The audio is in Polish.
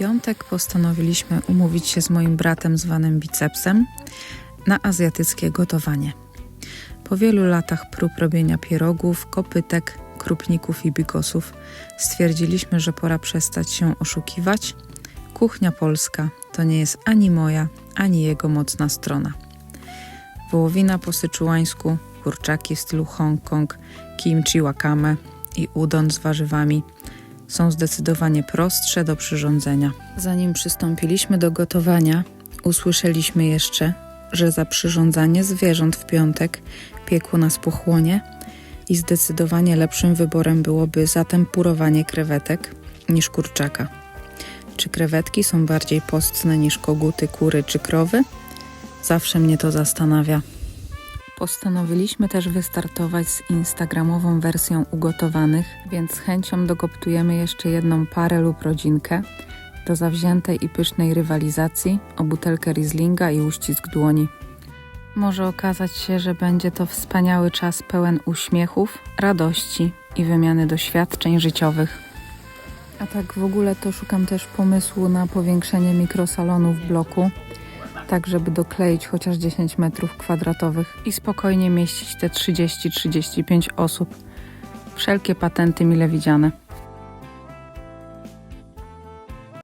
piątek postanowiliśmy umówić się z moim bratem zwanym Bicepsem na azjatyckie gotowanie. Po wielu latach prób robienia pierogów, kopytek, krupników i bigosów stwierdziliśmy, że pora przestać się oszukiwać. Kuchnia polska to nie jest ani moja, ani jego mocna strona. Wołowina po syczuańsku, kurczaki w stylu Hongkong, kimchi wakame i udon z warzywami są zdecydowanie prostsze do przyrządzenia. Zanim przystąpiliśmy do gotowania, usłyszeliśmy jeszcze, że za przyrządzanie zwierząt w piątek piekło nas pochłonie i zdecydowanie lepszym wyborem byłoby zatempurowanie krewetek niż kurczaka. Czy krewetki są bardziej postne niż koguty, kury czy krowy? Zawsze mnie to zastanawia. Postanowiliśmy też wystartować z instagramową wersją ugotowanych, więc z chęcią dokoptujemy jeszcze jedną parę lub rodzinkę do zawziętej i pysznej rywalizacji o butelkę Rieslinga i uścisk dłoni. Może okazać się, że będzie to wspaniały czas pełen uśmiechów, radości i wymiany doświadczeń życiowych. A tak w ogóle to szukam też pomysłu na powiększenie mikrosalonu w bloku, tak żeby dokleić chociaż 10 metrów kwadratowych i spokojnie mieścić te 30-35 osób. Wszelkie patenty mile widziane.